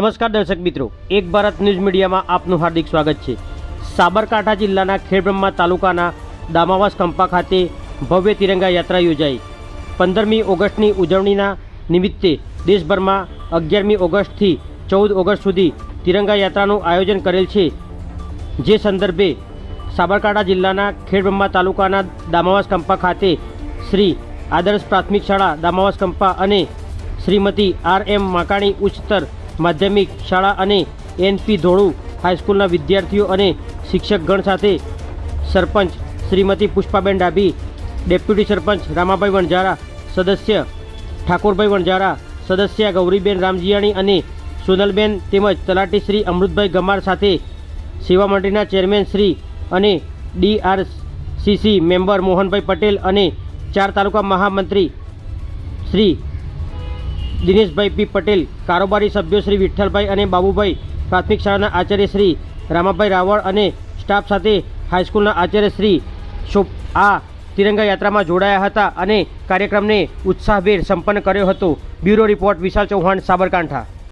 નમસ્કાર દર્શક મિત્રો, એક ભારત ન્યૂઝ મીડિયામાં આપનું હાર્દિક સ્વાગત છે. સાબરકાંઠા જિલ્લાના ખેડબ્રહ્મા તાલુકાના દામાવાસ કંપા ખાતે ભવ્ય તિરંગા યાત્રા યોજાઈ. પંદરમી ઓગસ્ટની ઉજવણીના નિમિત્તે દેશભરમાં અગિયારમી ઓગસ્ટથી ચૌદ ઓગસ્ટ સુધી તિરંગા યાત્રાનું આયોજન કરેલ છે. જે સંદર્ભે સાબરકાંઠા જિલ્લાના ખેડબ્રહ્મા તાલુકાના દામાવાસ કંપા ખાતે શ્રી આદર્શ પ્રાથમિક શાળા દામાવાસ કંપા અને શ્રીમતી આર એમ માકાણી ઉચ્ચતર માધ્યમિક શાળા અને એનપી ધોળુ હાઈસ્કૂલના વિદ્યાર્થીઓ અને શિક્ષકગણ સાથે સરપંચ શ્રીમતી પુષ્પાબેન ડાભી, ડેપ્યુટી સરપંચ રામાભાઈ વણઝારા, સદસ્ય ઠાકોરભાઈ વણઝારા, સદસ્ય ગૌરીબેન રામજીયાણી અને સોનલબેન તેમજ તલાટી શ્રી અમૃતભાઈ ગમાર સાથે સેવા મંડળીના ચેરમેન શ્રી અને ડીઆરસીસી મેમ્બર મોહનભાઈ પટેલ અને ચાર તાલુકા મહામંત્રી શ્રી દિનેશભાઈ પી પટેલ, કારોબારી સભ્યો શ્રી વિઠ્ઠલભાઈ અને બાબુભાઈ, પ્રાથમિક શાળાના આચાર્ય શ્રી રામાભાઈ રાવળ અને સ્ટાફ સાથે હાઈસ્કૂલના આચાર્ય શ્રી આ તિરંગા યાત્રામાં જોડાયા હતા અને કાર્યક્રમને ઉત્સાહભેર સંપન્ન કર્યો હતો. Bureau report Vishal Chauhan, Sabarkantha.